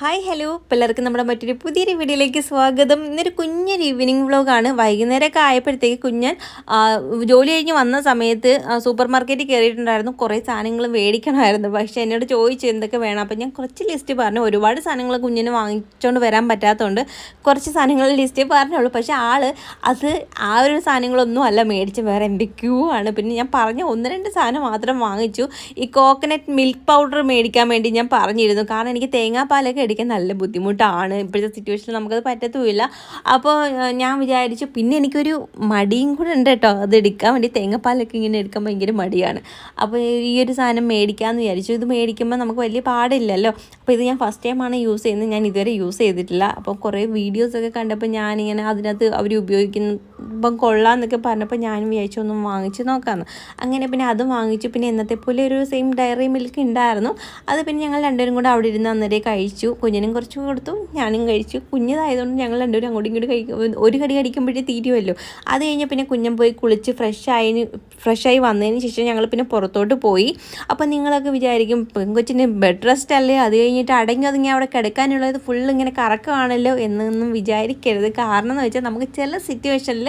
Hi hello പിള്ളേർക്ക് നമ്മുടെ മറ്റൊരു പുതിയൊരു വീഡിയോയിലേക്ക് സ്വാഗതം. ഇന്നൊരു കുഞ്ഞൊരു ഈവനിങ് വ്ളോഗാണ് വൈകുന്നേരമൊക്കെ ആയപ്പോഴത്തേക്ക് കുഞ്ഞൻ ജോലി കഴിഞ്ഞ് വന്ന സമയത്ത് സൂപ്പർ മാർക്കറ്റിൽ കയറിയിട്ടുണ്ടായിരുന്നു. കുറേ സാധനങ്ങൾ മേടിക്കണമായിരുന്നു. പക്ഷേ എന്നോട് ചോദിച്ചു എന്തൊക്കെ വേണം? അപ്പം ഞാൻ കുറച്ച് ലിസ്റ്റ് പറഞ്ഞു. ഒരുപാട് സാധനങ്ങൾ കുഞ്ഞിന് വാങ്ങിച്ചുകൊണ്ട് വരാൻ പറ്റാത്തതുകൊണ്ട് കുറച്ച് സാധനങ്ങൾ ലിസ്റ്റ് പറഞ്ഞുള്ളൂ. പക്ഷേ ആൾ അത് ആ ഒരു സാധനങ്ങളൊന്നും അല്ല മേടിച്ച് വേറെ എന്തൊക്കെയോ ആണ്. പിന്നെ ഞാൻ പറഞ്ഞ ഒന്ന് രണ്ട് സാധനം മാത്രം വാങ്ങിച്ചു. ഈ കോക്കനട്ട് മിൽക്ക് പൗഡർ മേടിക്കാൻ വേണ്ടി ഞാൻ പറഞ്ഞിരുന്നു. കാരണം എനിക്ക് തേങ്ങാപ്പാലൊക്കെ അടിക്കാൻ നല്ല ബുദ്ധിമുട്ടാണ്. ഇപ്പോഴത്തെ സിറ്റുവേഷനിൽ നമുക്കത് പറ്റത്തുമില്ല. അപ്പോൾ ഞാൻ വിചാരിച്ചു പിന്നെ എനിക്കൊരു മടിയും കൂടെ ഉണ്ട് കേട്ടോ. അത് എടുക്കാൻ വേണ്ടി തേങ്ങാപ്പാലൊക്കെ ഇങ്ങനെ എടുക്കാൻ ഭയങ്കര മടിയാണ്. അപ്പോൾ ഈ ഒരു സാധനം മേടിക്കാമെന്ന് വിചാരിച്ചു. ഇത് മേടിക്കുമ്പോൾ നമുക്ക് വലിയ പാടില്ലല്ലോ. അപ്പോൾ ഇത് ഞാൻ ഫസ്റ്റ് ടൈമാണ് യൂസ് ചെയ്യുന്നത്. ഞാൻ ഇതുവരെ യൂസ് ചെയ്തിട്ടില്ല. അപ്പോൾ കുറേ വീഡിയോസൊക്കെ കണ്ടപ്പോൾ ഞാനിങ്ങനെ അതിനകത്ത് അവർ ഉപയോഗിക്കുമ്പം കൊള്ളാമെന്നൊക്കെ പറഞ്ഞപ്പോൾ ഞാനും വിചാരിച്ചു ഒന്നും വാങ്ങിച്ച് നോക്കാമെന്ന് അങ്ങനെ പിന്നെ അത് വാങ്ങിച്ചു. പിന്നെ ഇന്നത്തെ പോലെ ഒരു സെയിം ഡയറി മിൽക്ക് ഉണ്ടായിരുന്നു അത് പിന്നെ ഞങ്ങൾ രണ്ടുപേരും കൂടെ അവിടെ ഇരുന്ന് അന്നേരം കഴിച്ചു. കുഞ്ഞിനും കുറച്ച് കൊടുത്തു. ഞാനും കഴിച്ചു. കുഞ്ഞതായതുകൊണ്ട് ഞങ്ങൾ രണ്ടുപേരും അങ്ങോട്ടും ഇങ്ങോട്ടും കഴിക്കും ഒരു കടി കടിക്കുമ്പോഴേ തീരുമല്ലോ അത് കഴിഞ്ഞ് പിന്നെ കുഞ്ഞൻ പോയി കുളിച്ച് ഫ്രഷ് ആയതിന് ഫ്രഷായി വന്നതിന് ശേഷം ഞങ്ങൾ പിന്നെ പുറത്തോട്ട് പോയി. അപ്പോൾ നിങ്ങളൊക്കെ വിചാരിക്കും പെങ്കൊച്ചിന് ബെഡ് റെസ്റ്റ് അല്ലേ? അത് കഴിഞ്ഞിട്ട് അടങ്ങി ഒതുങ്ങി അവിടെ കിടക്കാനുള്ളത് ഫുൾ ഇങ്ങനെ കറക്കമാണല്ലോ? എന്നൊന്നും വിചാരിക്കരുത്. കാരണം എന്ന് വെച്ചാൽ നമുക്ക് ചില സിറ്റുവേഷനിൽ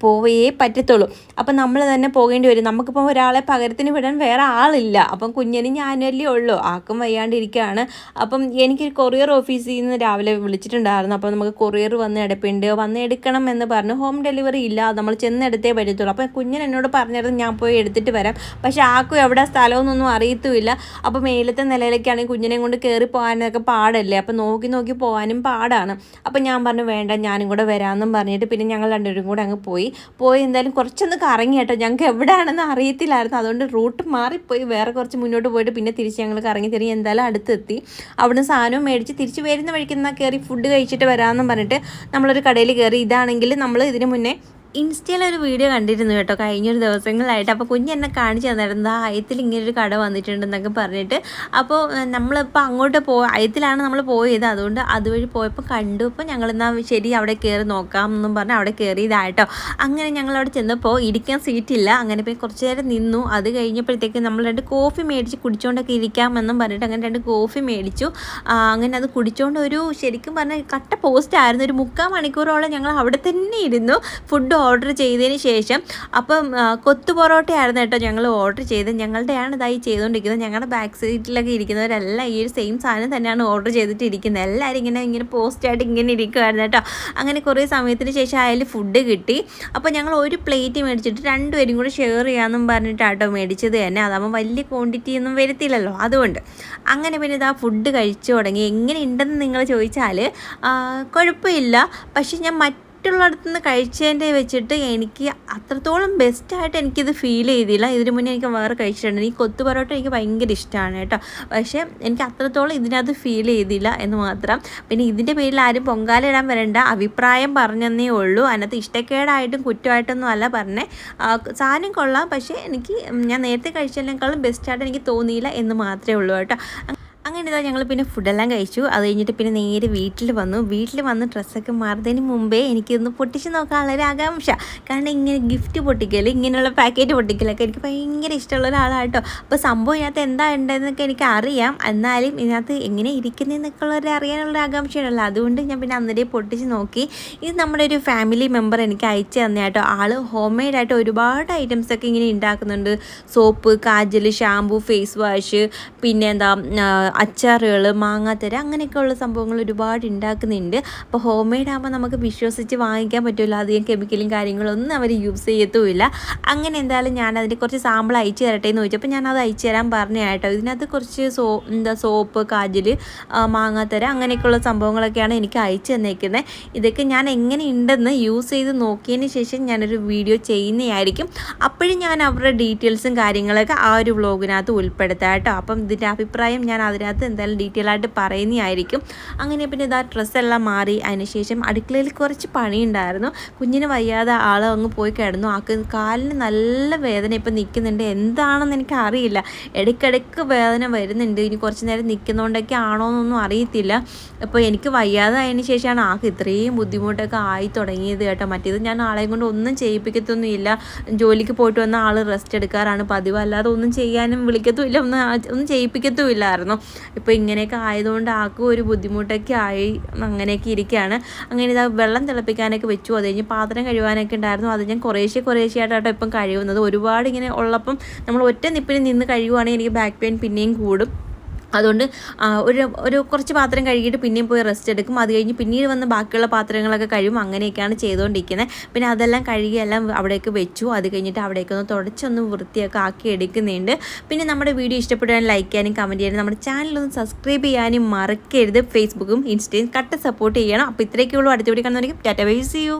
പോയേ പറ്റത്തുള്ളൂ. അപ്പം നമ്മൾ തന്നെ പോകേണ്ടി വരും. നമുക്കിപ്പോൾ ഒരാളെ പകരത്തിന് വിടാൻ വേറെ ആളില്ല. അപ്പം കുഞ്ഞിന് ഞാനല്ലേ ഉള്ളൂ. ആക്കും വയ്യാണ്ടിരിക്കുകയാണ് അപ്പം എനിക്ക് കൊറിയർ ഓഫീസിൽ നിന്ന് രാവിലെ വിളിച്ചിട്ടുണ്ടായിരുന്നു. അപ്പോൾ നമുക്ക് കൊറിയർ വന്ന് എടുപ്പുണ്ട്. വന്ന് എടുക്കണം എന്ന് പറഞ്ഞു. ഹോം ഡെലിവറി ഇല്ല. നമ്മൾ ചെന്നെടുത്തേ പറ്റത്തുള്ളൂ. അപ്പം കുഞ്ഞിന് എന്നോട് പറഞ്ഞിരുന്നു ഞാൻ പോയി എടുത്തിട്ട് വരാം. പക്ഷേ ആക്കും എവിടെ സ്ഥലമൊന്നും അറിയത്തുമില്ല. അപ്പം മേലത്തെ നിലയിലേക്കാണെങ്കിൽ കുഞ്ഞിനെ കൊണ്ട് കയറി പോകാനൊക്കെ പാടല്ലേ? അപ്പം നോക്കി നോക്കി പോകാനും പാടാണ്. അപ്പം ഞാൻ പറഞ്ഞു വേണ്ട ഞാനും കൂടെ വരാമെന്നും പറഞ്ഞിട്ട് പിന്നെ ഞങ്ങൾ രണ്ടുപേരും കൂടെ അങ്ങ് പോയി. പോയി എന്തായാലും കുറച്ചൊന്ന് കറങ്ങി കേട്ടോ. ഞങ്ങൾക്ക് എവിടെയാണെന്ന് അറിയത്തില്ലായിരുന്നു. അതുകൊണ്ട് റൂട്ട് മാറിപ്പോയി. വേറെ കുറച്ച് മുന്നോട്ട് പോയിട്ട് പിന്നെ തിരിച്ച് ഞങ്ങൾ കറങ്ങി തിരിഞ്ഞ് എന്തായാലും അടുത്തെത്തി. അവിടുന്ന് സാധനവും മേടിച്ച് തിരിച്ച് വരുന്ന വഴിക്ക് എന്നാൽ കയറി ഫുഡ് കഴിച്ചിട്ട് വരാമെന്നും പറഞ്ഞിട്ട് നമ്മളൊരു കടയിൽ കയറി ഇതാണെങ്കിൽ നമ്മൾ ഇതിന് മുന്നേ ഇൻസ്റ്റയിൽ ഒരു വീഡിയോ കണ്ടിരുന്നു കേട്ടോ കഴിഞ്ഞൊരു ദിവസങ്ങളായിട്ട്. അപ്പോൾ കുഞ്ഞ് എന്നെ കാണിച്ചു തന്നായിരുന്നു ആ അയത്തിൽ ഇങ്ങനെ ഒരു കട വന്നിട്ടുണ്ടെന്നൊക്കെ പറഞ്ഞിട്ട്. അപ്പോൾ നമ്മളിപ്പോൾ അങ്ങോട്ട് പോ അയത്തിലാണ് നമ്മൾ പോയത്. അതുകൊണ്ട് അതുവഴി പോയപ്പോൾ കണ്ടു. അപ്പോൾ ഞങ്ങളെന്നാൽ ശരി അവിടെ കയറി നോക്കാം എന്നും പറഞ്ഞ് അവിടെ കയറിയതായിട്ടോ അങ്ങനെ ഞങ്ങൾ അവിടെ ചെന്നപ്പോൾ ഇരിക്കാൻ സീറ്റില്ല. അങ്ങനെ പിന്നെ കുറച്ച് നേരം നിന്നു. അത് കഴിഞ്ഞപ്പോഴത്തേക്ക് നമ്മൾ രണ്ട് കോഫി മേടിച്ച് കുടിച്ചുകൊണ്ടൊക്കെ ഇരിക്കാമെന്നും പറഞ്ഞിട്ട് അങ്ങനെ രണ്ട് കോഫി മേടിച്ചു. അങ്ങനെ അത് കുടിച്ചുകൊണ്ട് ഒരു ശരിക്കും പറഞ്ഞാൽ കട്ട പോസ്റ്റ് ആയിരുന്നു ഒരു മുക്കാൽ മണിക്കൂറോളം ഞങ്ങൾ അവിടെ തന്നെ ഇരുന്നു. ഫുഡ് ഓർഡർ ചെയ്തതിന് ശേഷം അപ്പം കൊത്തു പൊറോട്ടയായിരുന്നു കേട്ടോ ഞങ്ങൾ ഓർഡർ ചെയ്തത്. ഞങ്ങളുടെയാണ് ഇതായി ചെയ്തുകൊണ്ടിരിക്കുന്നത്. ഞങ്ങളുടെ ബാക്ക് സീറ്റിലൊക്കെ ഇരിക്കുന്നവരെല്ലാം ഈ ഒരു സെയിം സാധനം തന്നെയാണ് ഓർഡർ ചെയ്തിട്ട് ഇരിക്കുന്നത് എല്ലാവരും ഇങ്ങനെ ഇങ്ങനെ പോസ്റ്റായിട്ട് ഇങ്ങനെ ഇരിക്കുമായിരുന്നു കേട്ടോ. അങ്ങനെ കുറേ സമയത്തിന് ശേഷം അതിൽ ഫുഡ് കിട്ടി. അപ്പോൾ ഞങ്ങൾ ഒരു പ്ലേറ്റ് മേടിച്ചിട്ട് രണ്ടുപേരും കൂടെ ഷെയർ ചെയ്യാമെന്നും പറഞ്ഞിട്ടാട്ടോ മേടിച്ചത് തന്നെ. അതാകുമ്പോൾ വലിയ ക്വാണ്ടിറ്റി ഒന്നും വരത്തില്ലല്ലോ. അതുകൊണ്ട് അങ്ങനെ പിന്നെ ഇതാ ഫുഡ് കഴിച്ചു തുടങ്ങി. എങ്ങനെ ഉണ്ടെന്ന് നിങ്ങൾ ചോദിച്ചാൽ കുഴപ്പമില്ല. പക്ഷേ ഞാൻ മറ്റുള്ളിടത്തു നിന്ന് കഴിച്ചതിന്റെ വെച്ചിട്ട് എനിക്ക് അത്രത്തോളം ബെസ്റ്റായിട്ട് എനിക്കിത് ഫീൽ ചെയ്തില്ല. ഇതിനു മുന്നേ എനിക്ക് വേറെ കഴിച്ചിട്ടുണ്ട്. ഈ കൊത്തു പൊറോട്ട എനിക്ക് ഭയങ്കര ഇഷ്ടമാണ് കേട്ടോ. പക്ഷേ എനിക്ക് അത്രത്തോളം ഇതിനകത്ത് ഫീൽ ചെയ്തില്ല എന്ന് മാത്രം. പിന്നെ ഇതിന്റെ പേരിൽ ആരും പൊങ്കാല ഇടാൻ വരേണ്ട. അഭിപ്രായം പറഞ്ഞെന്നേ ഉള്ളൂ. അതിനകത്ത് ഇഷ്ടക്കേടായിട്ടും കുറ്റമായിട്ടൊന്നും അല്ല പറഞ്ഞേ. സാധനം കൊള്ളാം. പക്ഷേ എനിക്ക് ഞാൻ നേരത്തെ കഴിച്ചതിനേക്കാളും ബെസ്റ്റായിട്ട് എനിക്ക് തോന്നിയില്ല എന്ന് മാത്രമേ ഉള്ളൂ കേട്ടോ. അങ്ങനെ ഇതാ ഞങ്ങൾ പിന്നെ ഫുഡെല്ലാം കഴിച്ചു. അത് കഴിഞ്ഞിട്ട് പിന്നെ നേരെ വീട്ടിൽ വന്നു. വീട്ടിൽ വന്ന് ഡ്രസ്സൊക്കെ മാറുന്നതിന് മുമ്പേ എനിക്കൊന്ന് പൊട്ടിച്ച് നോക്കാനുള്ള ഒരു ആകാംക്ഷ. കാരണം ഇങ്ങനെ ഗിഫ്റ്റ് പൊട്ടിക്കൽ ഇങ്ങനെയുള്ള പാക്കറ്റ് പൊട്ടിക്കലൊക്കെ എനിക്ക് ഭയങ്കര ഇഷ്ടമുള്ള ഒരാളാട്ടോ. അപ്പോൾ സംഭവം ഇതിനകത്ത് എന്താ ഉണ്ടെന്നൊക്കെ എനിക്ക് അറിയാം. എന്നാലും ഇതിനകത്ത് എങ്ങനെ ഇരിക്കുന്നതെന്നൊക്കെ ഉള്ളവരെ അറിയാനുള്ള ആകാംക്ഷയാണല്ലോ. അതുകൊണ്ട് ഞാൻ പിന്നെ അന്നേരം പൊട്ടിച്ച് നോക്കി. ഇത് നമ്മുടെ ഒരു ഫാമിലി മെമ്പർ എനിക്ക് അയച്ചു തന്നെ കേട്ടോ. ആൾ ഹോം മെയ്ഡായിട്ട് ഒരുപാട് ഐറ്റംസൊക്കെ ഇങ്ങനെ ഉണ്ടാക്കുന്നുണ്ട്. Soap kajal shampoo face wash പിന്നെ എന്താ അച്ചാറുകൾ മാങ്ങാത്തര അങ്ങനെയൊക്കെയുള്ള സംഭവങ്ങൾ ഒരുപാട് ഉണ്ടാക്കുന്നുണ്ട്. അപ്പോൾ ഹോം മെയ്ഡ് ആകുമ്പോൾ നമുക്ക് വിശ്വസിച്ച് വാങ്ങിക്കാൻ പറ്റുമല്ലോ. അധികം കെമിക്കലും കാര്യങ്ങളൊന്നും അവർ യൂസ് ചെയ്യത്തുമില്ല. അങ്ങനെ എന്തായാലും ഞാൻ അതിന്റെ കുറച്ച് സാമ്പിൾ അയച്ചു തരട്ടെ എന്ന് ചോദിച്ചപ്പോൾ ഞാൻ അത് അയച്ചു തരാൻ പറഞ്ഞു കേട്ടോ. ഇതിനകത്ത് കുറച്ച് സോ എന്താ സോപ്പ് കാജിൽ മാങ്ങാത്തര അങ്ങനെയൊക്കെയുള്ള സംഭവങ്ങളൊക്കെയാണ് എനിക്ക് അയച്ചു തന്നേക്കുന്നത് ഇതൊക്കെ ഞാൻ എങ്ങനെ ഉണ്ടെന്ന് യൂസ് ചെയ്ത് നോക്കിയതിന് ശേഷം ഞാനൊരു വീഡിയോ ചെയ്യുന്നതായിരിക്കും. അപ്പോഴും ഞാൻ അവരുടെ ഡീറ്റെയിൽസും കാര്യങ്ങളൊക്കെ ആ ഒരു വ്ളോഗിനകത്ത് ഉൾപ്പെടുത്താം കേട്ടോ. അപ്പം ഇതിന്റെ അഭിപ്രായം ഞാൻ അതിനകത്ത് എന്തായാലും ഡീറ്റെയിൽ ആയിട്ട് പറയുന്നതായിരിക്കും. അങ്ങനെ പിന്നെ ഇതാ ഡ്രസ്സെല്ലാം മാറി. അതിനുശേഷം അടുക്കളയിൽ കുറച്ച് പണിയുണ്ടായിരുന്നു. കുഞ്ഞിന് വയ്യാതെ ആൾ അങ്ങ് പോയി കിടന്നു. ആൾക്ക് കാലിന് നല്ല വേദന ഇപ്പം നിൽക്കുന്നുണ്ട്. എന്താണെന്ന് എനിക്ക് അറിയില്ല. ഇടയ്ക്കിടയ്ക്ക് വേദന വരുന്നുണ്ട്. ഇനി കുറച്ച് നേരം നിൽക്കുന്നതുകൊണ്ടൊക്കെ ആണോ എന്നൊന്നും അറിയത്തില്ല. അപ്പോൾ എനിക്ക് വയ്യാതെ അതിന് ശേഷമാണ് ആൾക്ക് ഇത്രയും ബുദ്ധിമുട്ടൊക്കെ ആയി തുടങ്ങിയത് കേട്ടോ. മറ്റേത് ഞാൻ ആളെയും കൊണ്ട് ഒന്നും ചെയ്യിപ്പിക്കത്തൊന്നുമില്ല. ജോലിക്ക് പോയിട്ട് വന്ന ആൾ റെസ്റ്റ് എടുക്കാറാണ് പതിവ്. അല്ലാതെ ഒന്നും ചെയ്യാനും വിളിക്കത്തുമില്ല. ഒന്നും ഒന്നും ചെയ്യിപ്പിക്കത്തുമില്ലായിരുന്നു. ഇപ്പോൾ ഇങ്ങനെയൊക്കെ ആയതുകൊണ്ട് ആക്കും ഒരു ബുദ്ധിമുട്ടൊക്കെ ആയി അങ്ങനെയൊക്കെ ഇരിക്കുകയാണ് അങ്ങനെ ഇതാ വെള്ളം തിളപ്പിക്കാനൊക്കെ വെച്ചു. അത് കഴിഞ്ഞ് പാത്രം കഴുകാനൊക്കെ ഉണ്ടായിരുന്നു. അത് ഞാൻ കുറേശ്ശെ ആയിട്ടാണ് ഇപ്പം കഴിയുന്നത് ഒരുപാട് ഇങ്ങനെ ഉള്ളപ്പം നമ്മൾ ഒറ്റ നിപ്പിന് നിന്ന് കഴിയുവാണെങ്കിൽ എനിക്ക് ബാക്ക് പെയിൻ പിന്നെയും കൂടും. അതുകൊണ്ട് ഒരു ഒരു കുറച്ച് പാത്രം കഴുകിയിട്ട് പിന്നെയും പോയി റെസ്റ്റ് എടുക്കും. അത് കഴിഞ്ഞ് പിന്നീട് വന്ന് ബാക്കിയുള്ള പാത്രങ്ങളൊക്കെ കഴിയും അങ്ങനെയൊക്കെയാണ് ചെയ്തുകൊണ്ടിരിക്കുന്നത്. പിന്നെ അതെല്ലാം കഴുകി എല്ലാം അവിടേക്ക് വെച്ചു. അത് കഴിഞ്ഞിട്ട് അവിടേക്ക് ഒന്ന് തുടച്ചൊന്ന് വൃത്തിയൊക്കെ ആക്കി എടുക്കുന്നുണ്ട്. പിന്നെ നമ്മുടെ വീഡിയോ ഇഷ്ടപ്പെടാനും ലൈക്ക് ചെയ്യാനും കമന്റ് ചെയ്യാനും നമ്മുടെ ചാനലൊന്ന് സബ്സ്ക്രൈബ് ചെയ്യാനും മറക്കരുത്. ഫേസ്ബുക്കും ഇൻസ്റ്റയും കട്ട് സപ്പോർട്ട് ചെയ്യണം. അപ്പോൾ ഇത്രയൊക്കെ ഉള്ളൂ അടുത്ത വീഡിയോ കാണുന്നവരെയും ടാറ്റ ബൈ യു